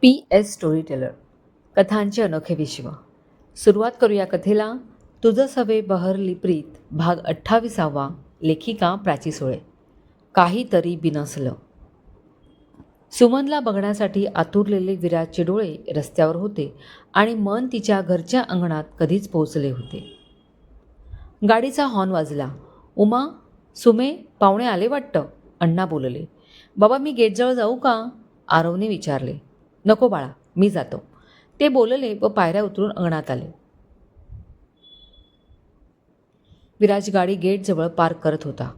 P S story teller कथांचे अनोखे विश्व. सुरुवात करूया कथेला. तुझं सवे बहरली प्रीत भाग अठ्ठावीसावा लेखिका प्राची सोळे. काहीतरी बिनसलं. सुमनला बघण्यासाठी आतुरलेले विराजचे डोळे रस्त्यावर होते आणि मन तिच्या घरच्या अंगणात कधीच पोहोचले होते. गाडीचा हॉर्न वाजला. उमा सुमे पाहुणे आले वाटतं? अण्णा बोलले. बाबा मी गेटजवळ जाऊ का? आरवने विचारले. नको बाळा मी जातो. ते बोलले व पायऱ्या उतरून अंगणात आले. विराज गाडी गेटजवळ पार्क करत होता.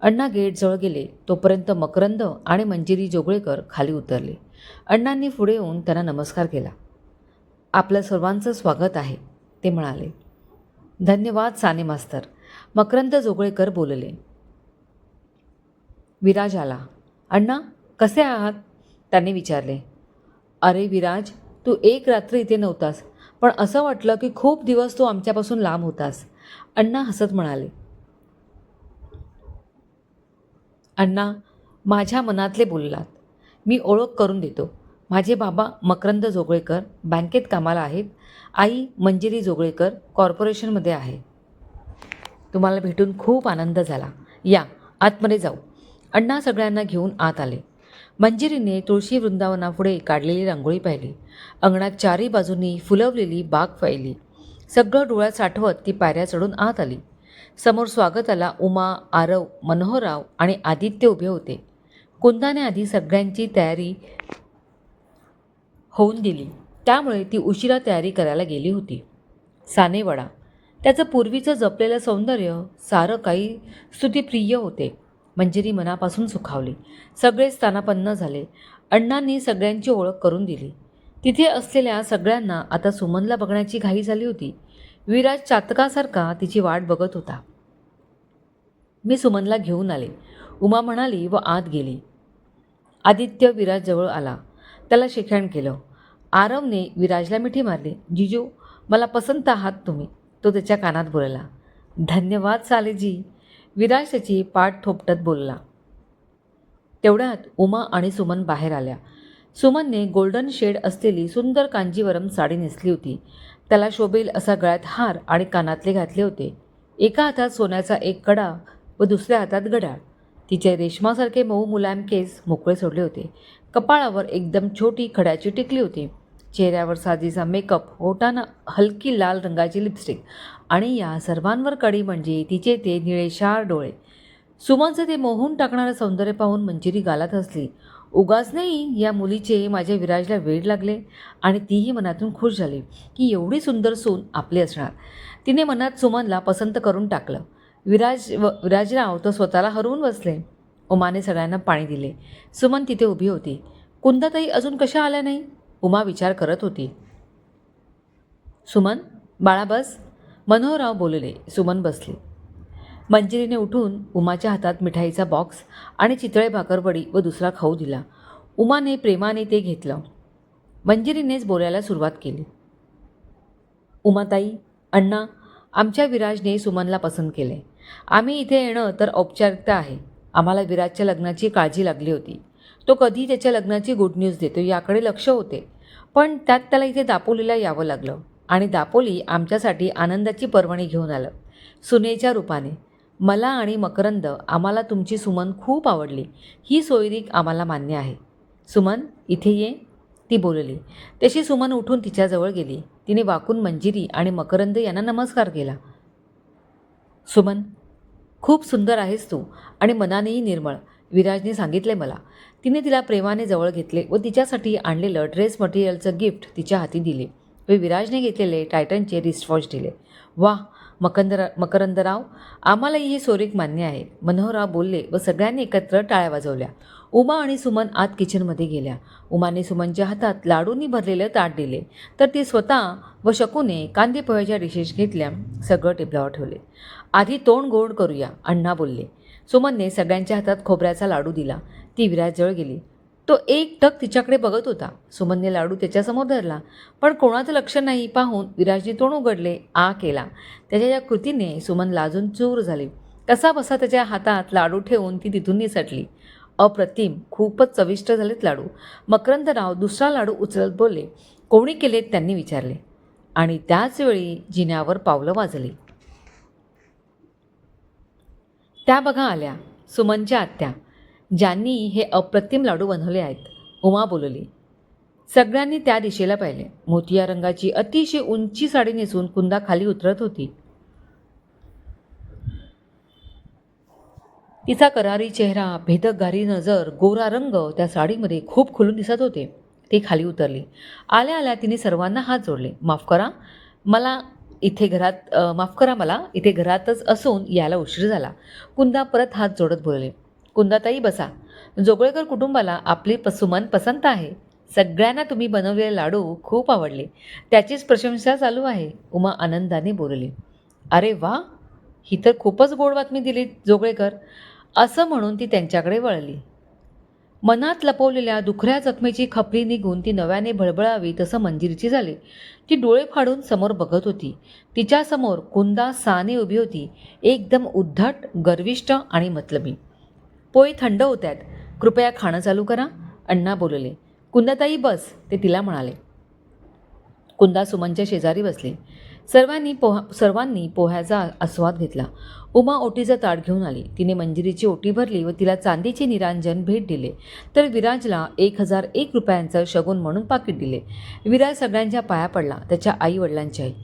अण्णा गेटजवळ गेले तोपर्यंत मकरंद आणि मंजिरी जोगळेकर खाली उतरले. अण्णांनी पुढे येऊन त्यांना नमस्कार केला. आपलं सर्वांचं स्वागत आहे ते म्हणाले. धन्यवाद साने मास्तर मकरंद जोगळेकर बोलले. विराज आला. अण्णा कसे आहात? त्यांनी विचारले. अरे विराज तू एक रात्र इथे नव्हतास पण असं वाटलं की खूप दिवस तू आमच्यापासून लांब होतास. अण्णा हसत म्हणाले. अण्णा माझ्या मनातले बोललात. मी ओळख करून देतो. माझे बाबा मकरंद जोगळेकर बँकेत कामाला आहेत. आई मंजिरी जोगळेकर कॉर्पोरेशनमध्ये आहे. तुम्हाला भेटून खूप आनंद झाला. या आतमध्ये जाऊ. अण्णा सगळ्यांना घेऊन आत आले. मंजिरीने तुळशी वृंदावनापुढे काढलेली रांगोळी पाहिली. अंगणात चारही बाजूंनी फुलवलेली बाग पाहिली. सगळं डोळ्यात साठवत ती पायऱ्या चढून आत आली. समोर स्वागताला उमा आरव मनोहरराव आणि आदित्य उभे होते. कुंदाने आधी सगळ्यांची तयारी होऊन दिली. त्यामुळे ती उशिरा तयारी करायला गेली होती. सानेवडा. त्याचं पूर्वीचं जपलेलं सौंदर्य सारं काही स्तुतिप्रिय होते. मंजिरी मनापासून सुखावली. सगळे स्थानापन्न झाले. अण्णांनी सगळ्यांची ओळख करून दिली. तिथे असलेल्या सगळ्यांना आता सुमनला बघण्याची घाई झाली होती. विराज चातकासारखा तिची वाट बघत होता. मी सुमनला घेऊन आले. उमा म्हणाली व आत गेली. आदित्य विराजजवळ आला. त्याला शिक्षण केलं. आरवने विराजला मिठी मारली. जिजू मला पसंत आहात तुम्ही. तो त्याच्या कानात बोलला. धन्यवाद सालेजी. विराज पाठ थोपटत बोलला. तेवढ्यात उमा आणि सुमन बाहेर आल्या. सुमनने गोल्डन शेड असलेली सुंदर कांजीवरम साडी नेसली होती. त्याला शोभेल असा गळ्यात हार आणि कानातले घातले होते. एका हातात सोन्याचा एक कडा व दुसऱ्या हातात गडाळ तिचे रेशमासारखे मऊ मुलायम केस मोकळे सोडले होते. कपाळावर एकदम छोटी खड्याची टिकली होती. चेहऱ्यावर साधीचा मेकअप ओटानं हलकी लाल रंगाची लिपस्टिक आणि या सर्वांवर कडी म्हणजे तिचे ते निळेशार डोळे. सुमनचं ते मोहून टाकणारं सौंदर्य पाहून मंजिरी गालात हसली. उगाच नाही या मुलीचे माझ्या विराजला वेळ लागले आणि तीही मनातून खुश झाली की एवढी सुंदर सून आपली असणार. तिने मनात सुमनला पसंत करून टाकलं. विराज व विराजराव तो स्वतःला हरवून बसले. उमाने सगळ्यांना पाणी दिले. सुमन तिथे उभी होती. कुंदाताई अजून कशा आल्या नाही? उमा विचार करत होती. सुमन बाळा बस. मनोहरराव बोलले. सुमन बसली. मंजिरीने उठून उमाच्या हातात मिठाईचा बॉक्स आणि चितळे भाकरवडी व दुसरा खाऊ दिला. उमाने प्रेमाने ते घेतलं. मंजिरीनेच बोलायला सुरुवात केली. उमाताई अण्णा आमच्या विराजने सुमनला पसंत केले. आम्ही इथे येणं तर औपचारिकता आहे. आम्हाला विराजच्या लग्नाची काळजी लागली होती. तो कधी त्याच्या लग्नाची गुड न्यूज देतो याकडे लक्ष होते. पण त्यात त्याला इथे दापोलीला यावं लागलं. आणि दापोली आमच्यासाठी आनंदाची पर्वणी घेऊन आलं. सुनेच्या रूपाने मला आणि मकरंद आम्हाला तुमची सुमन खूप आवडली. ही सोयरीक आम्हाला मान्य आहे. सुमन इथे ये. ती बोलली. तशी सुमन उठून तिच्याजवळ गेली. तिने वाकून मंजिरी आणि मकरंद यांना नमस्कार केला. सुमन खूप सुंदर आहेस तू आणि मनानेही निर्मळ. विराजने सांगितले मला. तिने तिला प्रेमाने जवळ घेतले व तिच्यासाठी आणलेलं ड्रेस मटेरियलचं गिफ्ट तिच्या हाती दिले व विराजने घेतलेले टायटनचे रिस्टवॉच दिले. वा मकंदरा मकरंदराव आम्हालाही हे सोरीक मान्य आहे मनोहरराव बोलले व सगळ्यांनी एकत्र टाळ्या वाजवल्या. उमा आणि सुमन आत किचनमध्ये गेल्या. उमाने सुमनच्या हातात लाडूंनी भरलेलं ताट दिले. तर ती स्वतः व शकूने कांदे पोह्याच्या डिशेस घेतल्या. सगळं टेबलावर ठेवले. आधी तोंड गोड करूया अण्णा बोलले. सुमनने सगळ्यांच्या हातात खोबऱ्याचा लाडू दिला. ती विराजजवळ गेली. तो एक टक तिच्याकडे बघत होता. सुमनने लाडू त्याच्यासमोर धरला. पण कोणाचं लक्ष नाही पाहून विराजने तोंड उघडले आ केला. त्याच्या या कृतीने सुमन लाजून चूर झाली. कसा बसा त्याच्या हातात लाडू ठेवून ती तिथून निसटली. अप्रतिम खूपच चविष्ट झालेत लाडू. मकरंदराव दुसरा लाडू उचलत बोलले. कोणी केलेत त्यांनी विचारले. आणि त्याचवेळी जिन्यावर पावलं वाजली. त्या बघा आल्या सुमनच्या आत्या ज्यांनी हे अप्रतिम लाडू बनवले आहेत उमा बोलली. सगळ्यांनी त्या दिशेला पाहिले. मोतिया रंगाची अतिशय उंची साडी नेसून कुंदा खाली उतरत होती. तिचा करारी चेहरा भेदकगारी नजर गोरा रंग त्या साडीमध्ये खूप खुलून दिसत होते. ती खाली उतरली. आल्या आल्या तिने सर्वांना हात जोडले. माफ करा मला इथे घरात माफ करा मला इथे घरातच असून यायला उशीर झाला. कुंदा परत हात जोडत बोलले कुंदाताई बसा. जोगळेकर कुटुंबाला आपली पसुमन पसंत आहे. सगळ्यांना तुम्ही बनवलेले लाडू खूप आवडले. त्याचीच प्रशंसा चालू आहे. उमा आनंदाने बोलली अरे वा! ही तर खूपच गोड बातमी दिली जोगळेकर. असं म्हणून ती त्यांच्याकडे वळली. मनात लपवलेल्या दुखऱ्या जखमेची खपरी निघून ती नव्याने भळबळावी तसं मंजिरीची झाली. ती डोळे फाडून समोर बघत होती. तिच्यासमोर कुंदा साने उभी होती. एकदम उद्धट गर्विष्ट आणि मतलबी. पोळी थंड होत्यात. कृपया खाणं चालू करा. अण्णा बोलले. कुंदाताई बस. ते तिला म्हणाले. कुंदा सुमनच्या शेजारी बसली. सर्वांनी पोहा सर्वांनी पोह्याचा आस्वाद घेतला. उमा ओटीचं ताट घेऊन आली. तिने मंजिरीची ओटी भरली व तिला चांदीचे निरांजन भेट दिले. तर विराजला एक हजार एक रुपयांचं शगुन म्हणून पाकिट दिले. विराज सगळ्यांच्या पाया पडला. त्याच्या आई वडिलांच्याही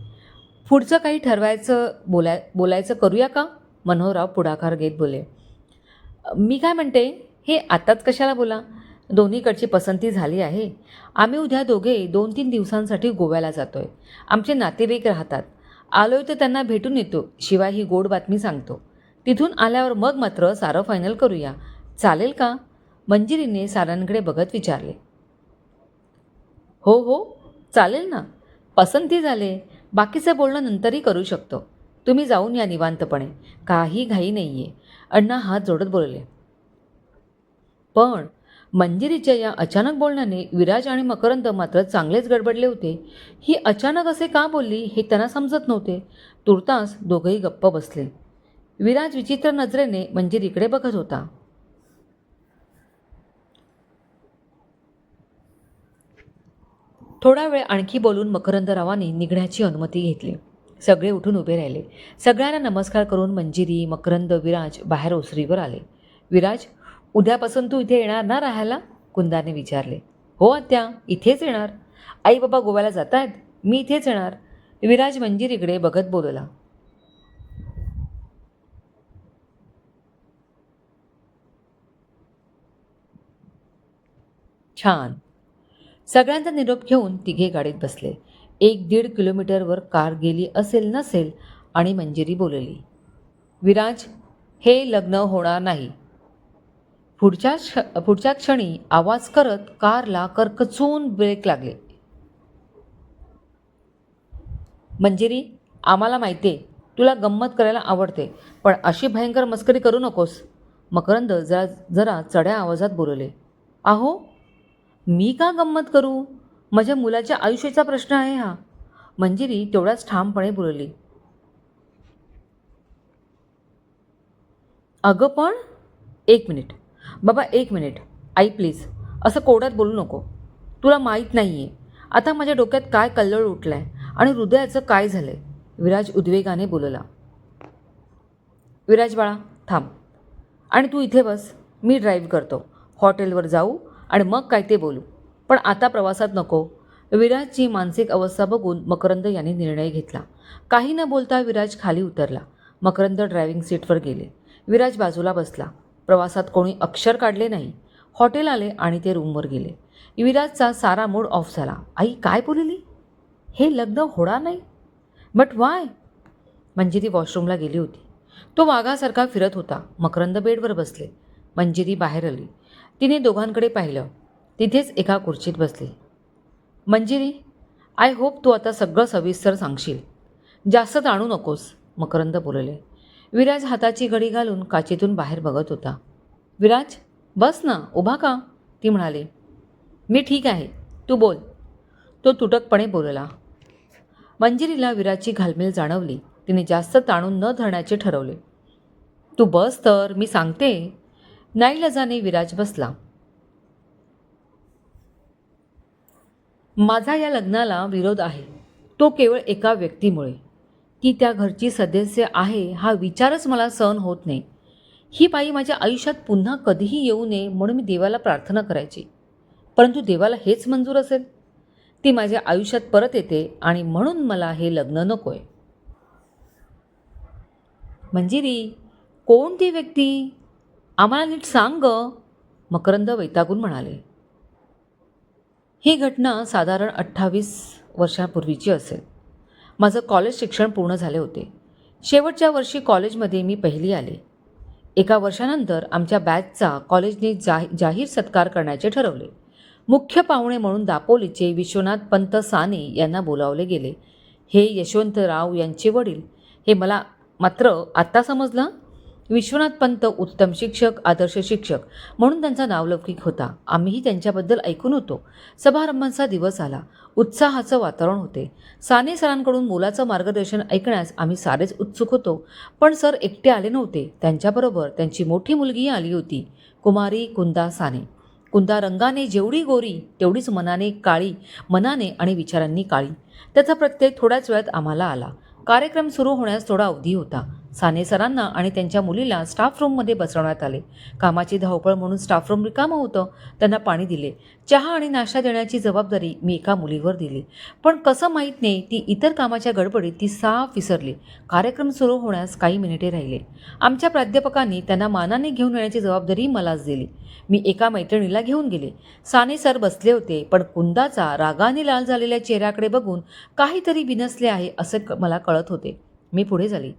पुढचं काही ठरवायचं बोलाय बोलायचं करूया का? मनोहरराव पुढाकार घेत बोले मी काय म्हणते? हे आताच कशाला बोला? दोन्हीकडची पसंती झाली आहे. आम्ही उद्या दोघे दोन तीन दिवसांसाठी गोव्याला जातो आहे आमचे नातेवाईक राहतात. आलोय तर त्यांना भेटून येतो. शिवाय ही गोड बातमी सांगतो. तिथून आल्यावर मग मात्र सारं फायनल करूया. चालेल का? मंजिरीने सारांकडे बघत विचारले. हो हो. चालेल ना. पसंती झाले. बाकीचं बोलणं नंतरही करू शकतो. तुम्ही जाऊन या निवांतपणे. काही घाई नाही आहे अण्णा हात जोडत बोलले. पण मंजिरीच्या या अचानक बोलण्याने विराज आणि मकरंद मात्र चांगलेच गडबडले होते. ही अचानक असे का बोलली हे त्यांना समजत नव्हते. तुर्तास दोघंही गप्प बसले. विराज विचित्र नजरेने मंजिरीकडे बघत होता. थोडा वेळ आणखी बोलून मकरंदरावांनी निघण्याची अनुमती घेतली. सगळे उठून उभे राहिले. सगळ्यांना नमस्कार करून मंजिरी मकरंद विराज बाहेर ओसरीवर आले. विराज उद्यापासून तू इथे येणार ना राहायला? कुंदाने विचारले. हो आत्या इथेच येणार. आई बाबा गोव्याला जात आहेत मी इथेच येणार. विराज मंजिरीकडे बघत बोलला. छान. सगळ्यांचा निरोप घेऊन तिघे गाडीत बसले. एक दीड किलोमीटरवर कार गेली असेल नसेल आणि मंजिरी बोलली. विराज हे लग्न होणार नाही. पुढच्या क्ष पुढच्या क्षणी आवाज करत कारला करकचून ब्रेक लागले. मंजिरी आम्हाला माहिती आहे तुला गंमत करायला आवडते पण अशी भयंकर मस्करी करू नकोस. मकरंद जरा जरा चढ्या आवाजात बोलवले आहो मी का गंमत करू? माझ्या मुलाच्या आयुष्याचा प्रश्न आहे हा. मंजिरी तेवढाच ठामपणे बोलवली अगं पण एक मिनिट. बाबा एक मिनिट. आई प्लीज असं कोड्यात बोलू नको. तुला माहीत नाही आहे आता माझ्या डोक्यात काय कल्लोळ उठला आहे आणि हृदयाचं काय झालं आहे विराज उद्वेगाने बोलला. विराज बाळा थांब. आणि तू इथे बस. मी ड्राईव्ह करतो. हॉटेलवर जाऊ आणि मग काय ते बोलू. पण आता प्रवासात नको. विराजची मानसिक अवस्था बघून मकरंद यांनी निर्णय घेतला. काही न बोलता विराज खाली उतरला. मकरंद ड्रायव्हिंग सीटवर गेले. विराज बाजूला बसला. प्रवासात कोणी अक्षर काढले नाही. हॉटेल आले आणि ते रूमवर गेले. विराजचा सारा मूड ऑफ झाला. आई काय बोलली? हे लग्न होणार नाही? बट वाय मंजिरी वॉशरूमला गेली होती. तो वाघासारखा फिरत होता. मकरंद बेडवर बसले. मंजिरी बाहेर आली. तिने दोघांकडे पाहिलं. तिथेच एका खुर्चीत बसली. मंजिरी आय होप तू आता सगळं सविस्तर सांगशील. जास्त जाणू नकोस मकरंद बोलले. विराज हाताची घडी घालून काचेतून बाहेर बघत होता. विराज बस ना उभा का? ती म्हणाली. मी ठीक आहे तू बोल. तो तुटकपणे बोलला. मंजिरीला विराजची घालमेल जाणवली. तिने जास्त ताणून न धरण्याचे ठरवले. तू बस तर मी सांगते. नाईलजाने विराज बसला. माझा या लग्नाला विरोध आहे. तो केवळ एका व्यक्तीमुळे. ती त्या घरची सदस्य आहे हा विचारच मला सहन होत नाही. ही बाई माझ्या आयुष्यात पुन्हा कधीही येऊ नये म्हणून मी देवाला प्रार्थना करायची. परंतु देवाला हेच मंजूर असेल. ती माझ्या आयुष्यात परत येते आणि म्हणून मला हे लग्न नको आहे म्हणजे मंजिरी कोण ती व्यक्ती? आम्हाला नीट सांग ग मकरंद वैतागून म्हणाले. ही घटना साधारण अठ्ठावीस वर्षापूर्वीची असेल. माझं कॉलेज शिक्षण पूर्ण झाले होते. शेवटच्या वर्षी कॉलेजमध्ये मी पहिली आले. एका वर्षानंतर आमच्या बॅचचा कॉलेजने जा जाहीर सत्कार करण्याचे ठरवले. मुख्य पाहुणे म्हणून दापोलीचे विश्वनाथ पंत साने यांना बोलावले गेले. हे यशवंतराव यांचे वडील. हे मला मात्र आत्ता समजलं? विश्वनाथ पंत उत्तम शिक्षक आदर्श शिक्षक म्हणून त्यांचा नावलौकिक होता. आम्हीही त्यांच्याबद्दल ऐकून होतो. समारंभांचा दिवस आला. उत्साहाचं वातावरण होते. साने सरांकडून मुलाचं मार्गदर्शन ऐकण्यास आम्ही सारेच उत्सुक होतो. पण सर एकटे आले नव्हते. त्यांच्याबरोबर त्यांची मोठी मुलगी आली होती. कुमारी कुंदा साने. कुंदा रंगाने जेवढी गोरी तेवढीच मनाने काळी मनाने आणि विचारांनी काळी. त्याचा प्रत्यय थोड्याच वेळात आम्हाला आला. कार्यक्रम सुरू होण्यास थोडा अवधी होता. साने सरांना आणि त्यांच्या मुलीला स्टाफ रूममध्ये बसवण्यात आले. कामाची धावपळ म्हणून स्टाफ रूम रिकामं होतं त्यांना पाणी दिले. चहा आणि नाश्ता देण्याची जबाबदारी मी एका मुलीवर दिली. पण कसं माहीत नाही ती इतर कामाच्या गडबडीत ती साफ विसरली. कार्यक्रम सुरू होण्यास काही मिनिटे राहिले. आमच्या प्राध्यापकांनी त्यांना मानाने घेऊन येण्याची जबाबदारी मलाच दिली. मी एका मैत्रिणीला घेऊन गेले. साने सर बसले होते पण कुंदाचा रागाने लाल झालेल्या चेहऱ्याकडे बघून काहीतरी बिनसले आहे असं मला कळत होते. मी पुढे झाली.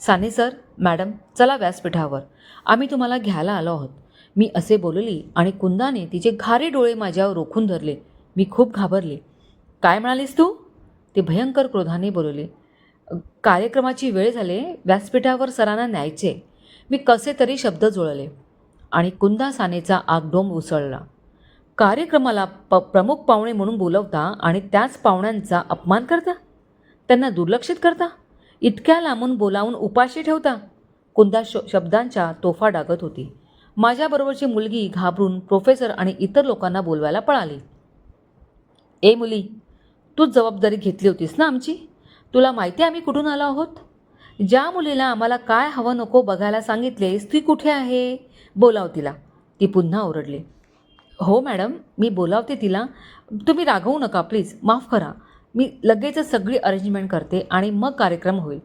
साने सर मॅडम चला व्यासपीठावर. आम्ही तुम्हाला घ्यायला आलो आहोत. मी असे बोलली आणि कुंदाने तिचे घारे डोळे माझ्यावर रोखून धरले. मी खूप घाबरले. काय म्हणालीस तू? ते भयंकर क्रोधाने बोलवले कार्यक्रमाची वेळ झाले व्यासपीठावर सरांना न्यायचे. मी कसे तरी शब्द जुळले आणि कुंदा सानेचा आगडोंब उसळला. कार्यक्रमाला प प्रमुख पाहुणे म्हणून बोलवता आणि त्याच पाहुण्यांचा अपमान करता? त्यांना दुर्लक्षित करता? इतक्या लांबून बोलावून उपाशी ठेवता? कुंदा श शब्दांच्या तोफा डागत होती. माझ्याबरोबरची मुलगी घाबरून प्रोफेसर आणि इतर लोकांना बोलवायला पळाली. ए मुली तूच जबाबदारी घेतली होतीस ना आमची? तुला माहिती आहे आम्ही कुठून आलो आहोत? ज्या मुलीला आम्हाला काय हवं नको बघायला सांगितलेस ती कुठे आहे? बोलाव तिला. ती पुन्हा ओरडली. हो मॅडम मी बोलावते तिला. तुम्ही रागवू नका प्लीज. माफ करा. मी लगेचच सगळी अरेंजमेंट करते आणि मग कार्यक्रम होईल.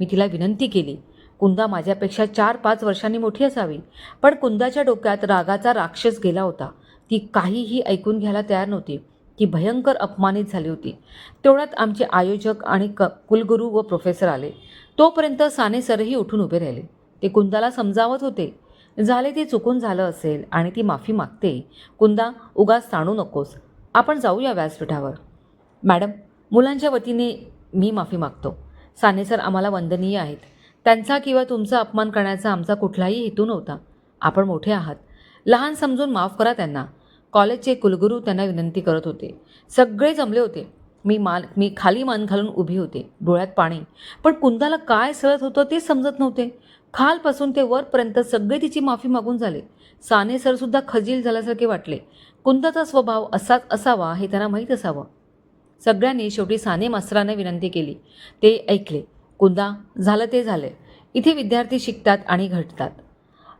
मी तिला विनंती केली कुंदा माझ्यापेक्षा चार पाच वर्षांनी मोठी असावी. पण कुंदाच्या डोक्यात रागाचा राक्षस गेला होता. ती काहीही ऐकून घ्यायला तयार नव्हती. ती भयंकर अपमानित झाली होती. तेवढ्यात आमचे आयोजक आणि क कुलगुरू व प्रोफेसर आले. तोपर्यंत साने सरही उठून उभे राहिले. ते कुंदाला समजावत होते. झाले ते चुकून झालं असेल आणि ती माफी मागते कुंदा उगाच ताणू नकोस. आपण जाऊया व्यासपीठावर. मॅडम मुलांच्या वतीने मी माफी मागतो. साने सर आम्हाला वंदनीय आहेत. त्यांचा किंवा तुमचा अपमान करण्याचा आमचा कुठलाही हेतू नव्हता. आपण मोठे आहात. लहान समजून माफ करा त्यांना. कॉलेजचे कुलगुरू त्यांना विनंती करत होते. सगळे जमले होते. मी मान मी खाली मान घालून उभी होते. डोळ्यात पाणी. पण कुंदाला काय सळत होतं तेच समजत नव्हते. खालपासून ते वरपर्यंत सगळे तिची माफी मागून झाले. साने सरसुद्धा खजील झाल्यासारखे वाटले. कुंदाचा स्वभाव असाच असावा हे त्यांना माहीत असावं. सगळ्यांनी शेवटी साने मास्तरांना विनंती केली. ते ऐकले. कुंदा झालं ते झालं. इथे विद्यार्थी शिकतात आणि घडतात.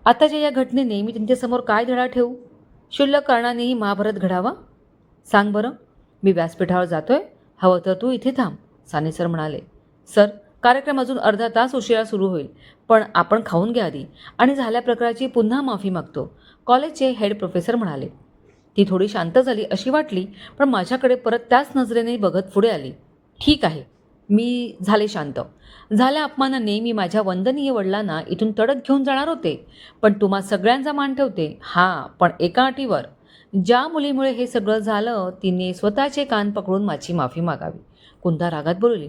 आताच्या या घटनेने मी त्यांच्यासमोर काय धडा ठेवू? क्षुल्लक कारणानेही महाभारत घडावा? सांग बरं. मी व्यासपीठावर जातोय. हवं तर तू इथे थांब साने सर म्हणाले. सर कार्यक्रम अजून अर्धा तास उशिरा सुरू होईल पण आपण खाऊन घ्या आधी आणि झाल्या प्रकाराची पुन्हा माफी मागतो कॉलेजचे हेड प्रोफेसर म्हणाले. ती थोडी शांत झाली अशी वाटली पण माझ्याकडे परत त्याच नजरेने बघत पुढे आली. ठीक आहे मी झाले शांत. झाल्या अपमानाने मी माझ्या वंदनीय वडिलांना इथून तडक घेऊन जाणार होते पण तुम्हा सगळ्यांचा मान ठेवते. हां पण एका अटीवर. ज्या मुलीमुळे हे सगळं झालं तिने स्वतःचे कान पकडून माझी माफी मागावी. कुंदा रागात बोलली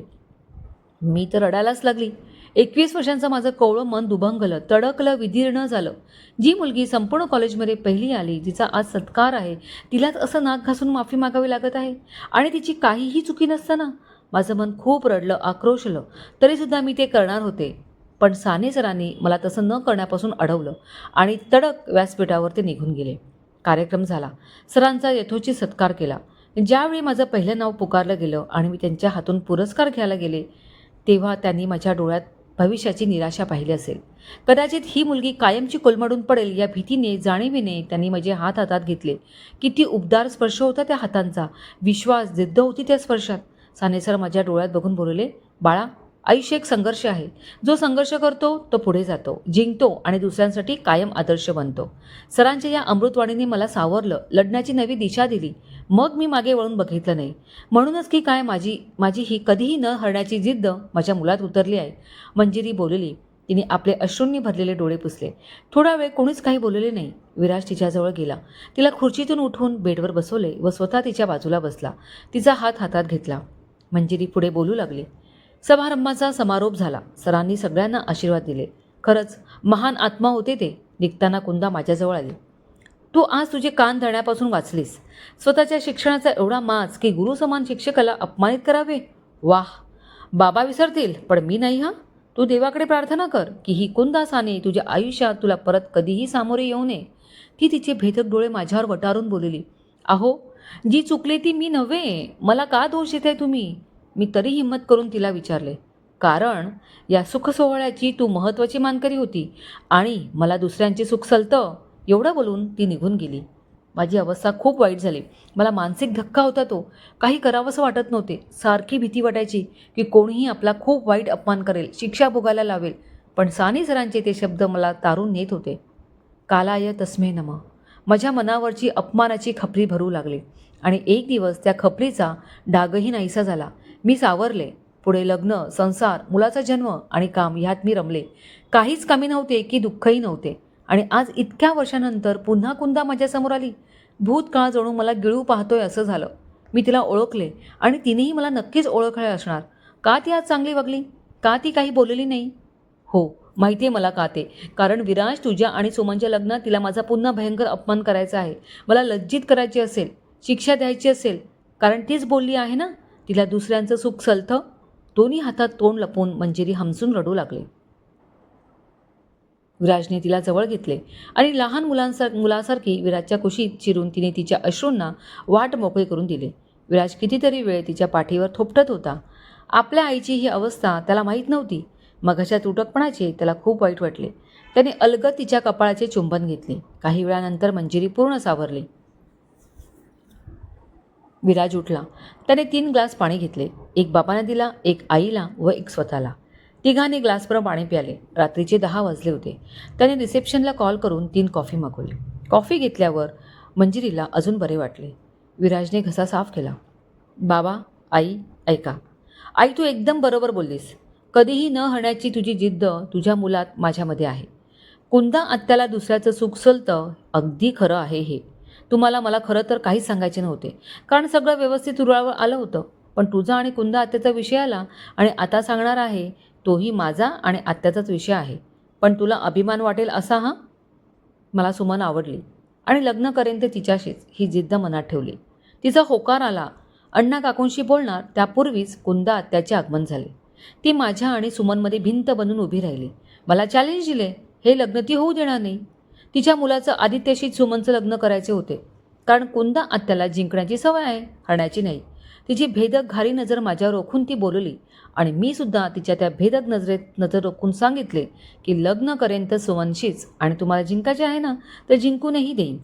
मी तर रडायलाच लागली. एकवीस वर्षांचं माझं कोवळं मन दुभंगलं तडकलं विधीर्ण झालं. जी मुलगी संपूर्ण कॉलेजमध्ये पहिली आली जिचा आज सत्कार आहे तिलाच असं नाक घासून माफी मागावी लागत आहे. आणि तिची काहीही चुकी नसताना माझं मन खूप रडलं आक्रोशलं. तरीसुद्धा मी ते करणार होते. पण साने सरांनी मला तसं न करण्यापासून अडवलं आणि तडक व्यासपीठावर ते निघून गेले. कार्यक्रम झाला. सरांचा यथोचित सत्कार केला. ज्यावेळी माझं पहिलं नाव पुकारलं गेलं आणि मी त्यांच्या हातून पुरस्कार घ्यायला गेले तेव्हा त्यांनी माझ्या डोळ्यात भविष्याची निराशा पाहिली असेल. कदाचित ही मुलगी कायमची कोलमडून पडेल या भीतीने जाणीवीने त्यांनी माझे हात हातात घेतले. किती उबदार स्पर्श होता त्या हातांचा. विश्वास जिद्द होती त्या स्पर्शात. सानेसर माझ्या डोळ्यात बघून बोलले बाळा आयुष्य एक संघर्ष आहे. जो संघर्ष करतो तो पुढे जातो जिंकतो आणि दुसऱ्यांसाठी कायम आदर्श बनतो. सरांच्या या अमृतवाणीने मला सावरलं लढण्याची नवी दिशा दिली. मग मी मागे वळून बघितलं नाही. म्हणूनच की काय माझी माझी ही कधीही न हरण्याची जिद्द माझ्या मुलात उतरली आहे. मंजिरी बोलली तिने आपले अश्रूंनी भरलेले डोळे पुसले. थोडा वेळ कोणीच काही बोलले नाही. विराज तिच्याजवळ गेला. तिला खुर्चीतून उठून बेडवर बसवले व स्वतः तिच्या बाजूला बसला. तिचा हात हातात घेतला. मंजिरी पुढे बोलू लागली. समारंभाचा समारोप झाला. सरांनी सगळ्यांना आशीर्वाद दिले. खरंच महान आत्मा होते ते. निघताना कुंदा माझ्याजवळ आली. तू आज तुझे कान धरण्यापासून वाचलीस. स्वतःच्या शिक्षणाचा एवढा माज की गुरुसमान शिक्षकाला अपमानित करावे? वाह! बाबा विसरतील पण मी नाही हा? तू देवाकडे प्रार्थना कर की ही कुंदा साने तुझ्या आयुष्यात तुला परत कधीही सामोरे येऊ नये. ती तिचे भेदक डोळे माझ्यावर वटारून बोलली. अहो जी चुकली ती मी नव्हे. मला का दोष देताय तुम्ही? मी तरी हिंमत करून तिला विचारले कारण या सुखसोहळ्याची तू महत्त्वाची मानकरी होती आणि मला दुसऱ्यांचे सुख सलतं. एवढं बोलून ती निघून गेली. माझी अवस्था खूप वाईट झाली. मला मानसिक धक्का होता तो. काही करावंसं वाटत नव्हते. सारखी भीती वाटायची की कोणीही आपला खूप वाईट अपमान करेल शिक्षा भोगायला लावेल. पण साने सरांचे ते शब्द मला तारून नेत होते. कालाय तस्मे नम. माझ्या मनावरची अपमानाची खपरी भरू लागली आणि एक दिवस त्या खपरीचा डागही नाहीसा झाला. मी सावरले. पुढे लग्न संसार मुलाचा जन्म आणि काम ह्यात मी रमले. काहीच कमी नव्हते की दुःखही नव्हते. आणि आज इतक्या वर्षानंतर पुन्हा कुंदा माझ्यासमोर आली. भूतकाळ जणू मला गिळू पाहतोय असं झालं. मी तिला ओळखले आणि तिनेही मला नक्कीच ओळखले असणार. का ती आज चांगली वागली? का ती काही बोललेली नाही? हो माहिती आहे मला का ते. कारण विराज तुझ्या आणि सुमनच्या लग्नात तिला माझा पुन्हा भयंकर अपमान करायचा आहे. मला लज्जित करायची असेल शिक्षा द्यायची असेल. कारण तीच बोलली आहे ना? तिला दुसऱ्यांचं सुख सलतं दोन्ही हातात तोंड लपवून मंजिरी हमसून रडू लागले. विराजने तिला जवळ घेतले आणि लहान मुलांसार मुलासारखी विराजच्या कुशीत चिरून तिने तिच्या अश्रूंना वाट मोकळी करून दिले. विराज कितीतरी वेळ तिच्या पाठीवर थोपटत होता. आपल्या आईची ही अवस्था त्याला माहीत नव्हती. मघाच्या तुटकपणाचे त्याला खूप वाईट वाटले. त्याने अलगद तिच्या कपाळाचे चुंबन घेतले. काही वेळानंतर मंजिरी पूर्ण सावरली. विराज उठला. त्याने तीन ग्लास पाणी घेतले. एक बाबांना दिला एक आईला व एक स्वतःला. तिघांनी ग्लासभर पाणी प्याले. रात्रीचे दहा वाजले होते. त्याने रिसेप्शनला कॉल करून तीन कॉफी मागवली. कॉफी घेतल्यावर मंजिरीला अजून बरे वाटले. विराजने घसा साफ केला. बाबा आई ऐका. आई तू एकदम बरोबर बोललीस. कधीही न हरण्याची तुझी जिद्द तुझ्या मुलात माझ्यामध्ये आहे. कुंदा आत्याला दुसऱ्याचं सुख सलतं अगदी खरं आहे हे. तुम्हाला मला खरं तर काहीच सांगायचे नव्हते. कारण सगळं व्यवस्थित रुळावर आलं होतं. पण तुझा आणि कुंदा आत्याचा विषय आला आणि आता सांगणार आहे तोही माझा आणि आत्याचाच विषय आहे. पण तुला अभिमान वाटेल असा हा? मला सुमन आवडली आणि लग्न करेन ते तिच्याशीच ही जिद्द मनात ठेवली. तिचा होकार आला. अण्णा काकूंशी बोलणार त्यापूर्वीच कुंदा आत्याचे आगमन झाले. ती माझ्या आणि सुमनमध्ये भिंत बनून उभी राहिली. मला चॅलेंज दिले हे लग्न ती होऊ देणार नाही. तिच्या मुलाचं आदित्यशी सुमनचं लग्न करायचे होते. कारण कुंदा आत्याला जिंकण्याची सवय आहे हरण्याची नाही. तिची भेदक घारी नजर माझ्यावर रोखून ती बोलली. आणि मी सुद्धा तिच्या त्या भेदक नजरेत नजर रोखून सांगितले की लग्न करेन तर सुमनशीच. आणि तुम्हाला जिंकायचे आहे ना तर जिंकूनही देईन.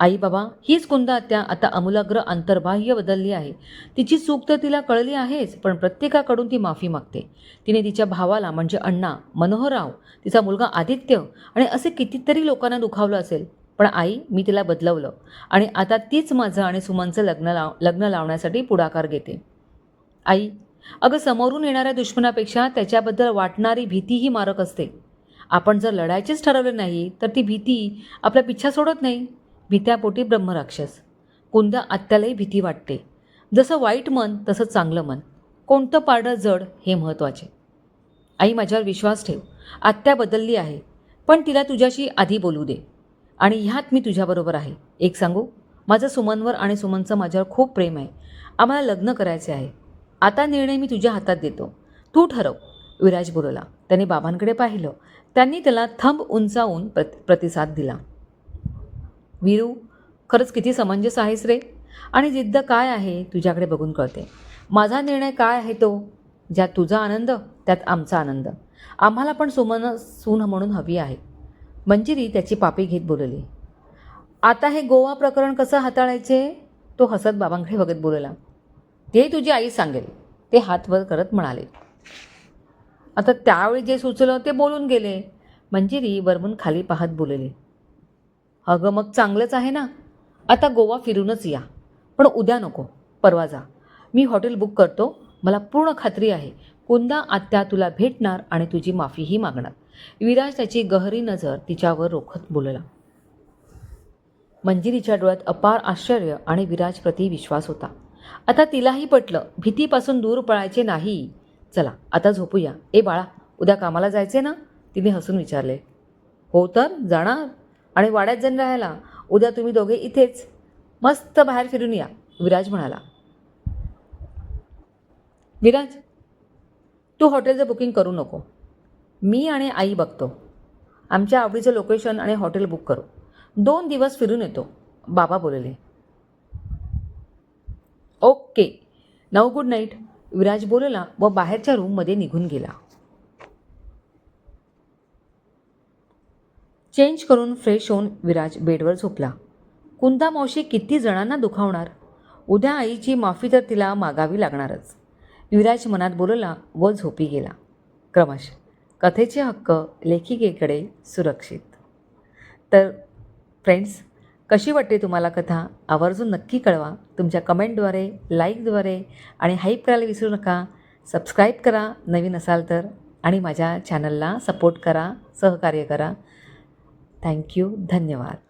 आई बाबा हीच कुंदात्या आता अमूलाग्र अंतर्बाह्य बदलली आहे. तिची चूक तर तिला कळली आहेच पण प्रत्येकाकडून ती माफी मागते. तिने तिच्या भावाला म्हणजे अण्णा मनोहरराव तिचा मुलगा आदित्य आणि असे कितीतरी लोकांना दुखावलं असेल पण आई मी तिला बदलवलं आणि आता तीच माझं आणि सुमनचं लग्न लाव लग्न लावण्यासाठी पुढाकार घेते. आई अगं समोरून येणाऱ्या दुश्मनापेक्षा त्याच्याबद्दल वाटणारी भीती ही मारक असते. आपण जर लढायचेच ठरवले नाही तर ती भीती आपला पिच्छा सोडत नाही. भीत्यापोटी ब्रह्मराक्षस. कुंद्या आत्यालाही भीती वाटते. जसं वाईट मन तसं चांगलं मन. कोणतं पारडं जड हे महत्त्वाचे आई माझ्यावर विश्वास ठेव. आत्या बदलली आहे. पण तिला तुझ्याशी आधी बोलू दे. आणि ह्यात मी तुझ्याबरोबर आहे. एक सांगू? माझं सुमनवर आणि सुमनचं माझ्यावर खूप प्रेम आहे. आम्हाला लग्न करायचे आहे. आता निर्णय मी तुझ्या हातात देतो. तू ठरव. विराज बोलला. त्याने बाबांकडे पाहिलं. त्यांनी त्याला थंब उंचावून प्रत प्रतिसाद दिला. वीरू खरंच किती समंजस आहेस रे? आणि जिद्द काय आहे तुझ्याकडे बघून कळते. माझा निर्णय काय आहे तो? ज्यात तुझा आनंद त्यात आमचा आनंद. आम्हाला पण सुमन सून म्हणून हवी आहे. मंजिरी त्याची पापी घेत बोलली. आता हे गोवा प्रकरण कसं हाताळायचे? तो हसत बाबांकडे बघत बोलला. ते तुझी आई सांगेल. ते हातवर करत म्हणाले. आता त्यावेळी जे सुचलं ते बोलून गेले. मंजिरी वरमून खाली पाहत बोलली. अगं मग चांगलंच आहे ना? आता गोवा फिरूनच या. पण उद्या नको. परवा जा. मी हॉटेल बुक करतो. मला पूर्ण खात्री आहे. कुंदा आत्या तुला भेटणार आणि तुझी माफीही मागणार. विराज त्याची गहरी नजर तिच्यावर रोखत बोलला. मंजिरीच्या डोळ्यात अपार आश्चर्य आणि विराजप्रती विश्वास होता. आता तिलाही पटलं भीतीपासून दूर पळायचे नाही. चला आता झोपूया. ए बाळा उद्या कामाला जायचे ना? तिने हसून विचारले. हो तर जाणार. आणि वाड्यात जण राहायला उद्या तुम्ही दोघे इथेच मस्त बाहेर फिरून या विराज म्हणाला. विराज तू हॉटेलचं बुकिंग करू नको. मी आणि आई बघतो. आमच्या आवडीचं लोकेशन आणि हॉटेल बुक करू. दोन दिवस फिरून येतो बाबा बोलले. ओके नऊ गुड नाईट. विराज बोलला व बाहेरच्या रूममध्ये निघून गेला. चेंज करून फ्रेश होऊन विराज बेडवर झोपला. कुंदा मावशी किती जणांना दुखावणार? उद्या आईची माफी तर तिला मागावी लागणारच. युवराज मनात बोलला व झोपी गेला. क्रमश कथेचे हक्क लेखिकेकडे सुरक्षित. तर फ्रेंड्स कशी वाटते तुम्हाला कथा? आवर्जून नक्की कळवा. तुमच्या कमेंटद्वारे लाईकद्वारे आणि हाईप करायला विसरू नका. सबस्क्राईब करा नवीन असाल तर. आणि माझ्या चॅनलला सपोर्ट करा सहकार्य करा. थँक्यू धन्यवाद.